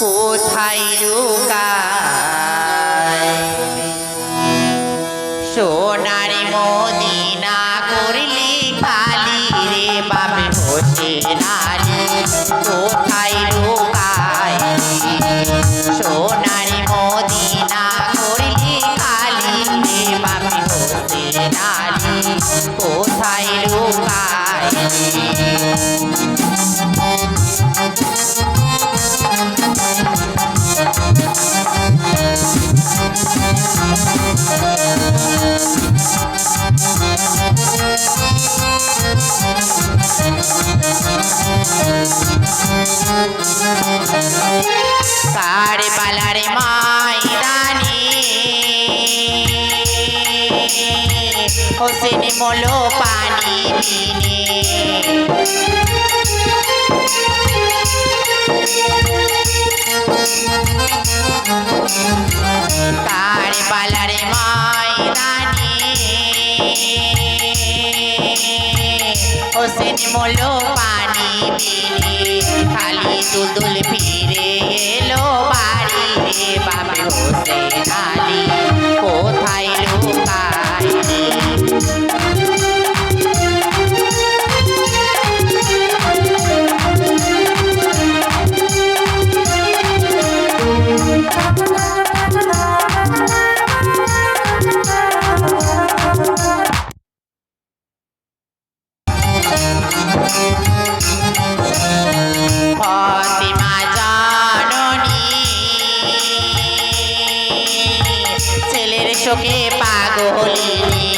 কোথায় লুকায়? সোনার মদিনা করলি খালি রে বাপে হোসে নারী কোথায় লুকায়? সোনার মদিনা করলি খালি রে বাপে হোসে নারী কোথায় লুকায়? কারে পালারে ময়দানে হোসেন মলো পানি দিনে হোসেন মোলো পানি দিনে খালি দুদুল ফিরে এলো বাড়ি রে বাবা হোসেন শোকে পাগলিনী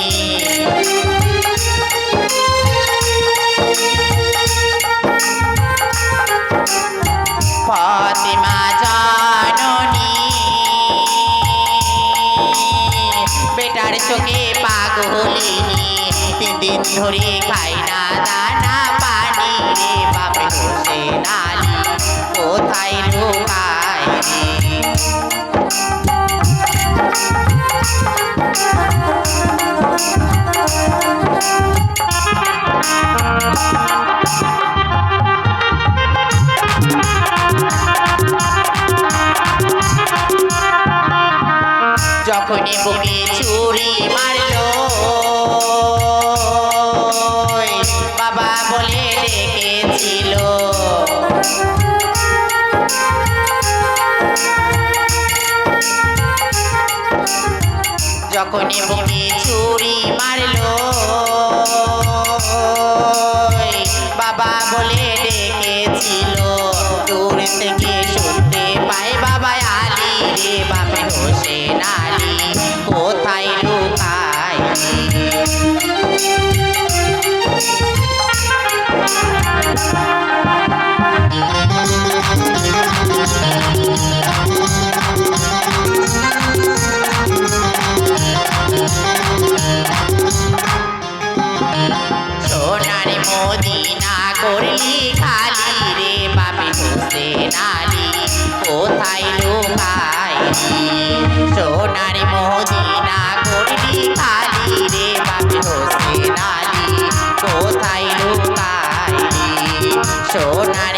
ফতিমা তিন দিন ধরে খাই না দানা পানি রে বাপে হোসে নালি। কোথায় রে? যখনই যখনই বুকে ছুরি মারল বাবা বলে ডেকেছিল। দূর থেকে শুনতে পাই বাবা আলী রে বাপে হোসেন আলী, কোথায় মদিনা করলি খালি রে বাপি হোসেন আলী কোথায় লুকায় সোনার মদিনা করলি খালি রে বাপি হোসেন আলী কোথায় লুকায় সোনার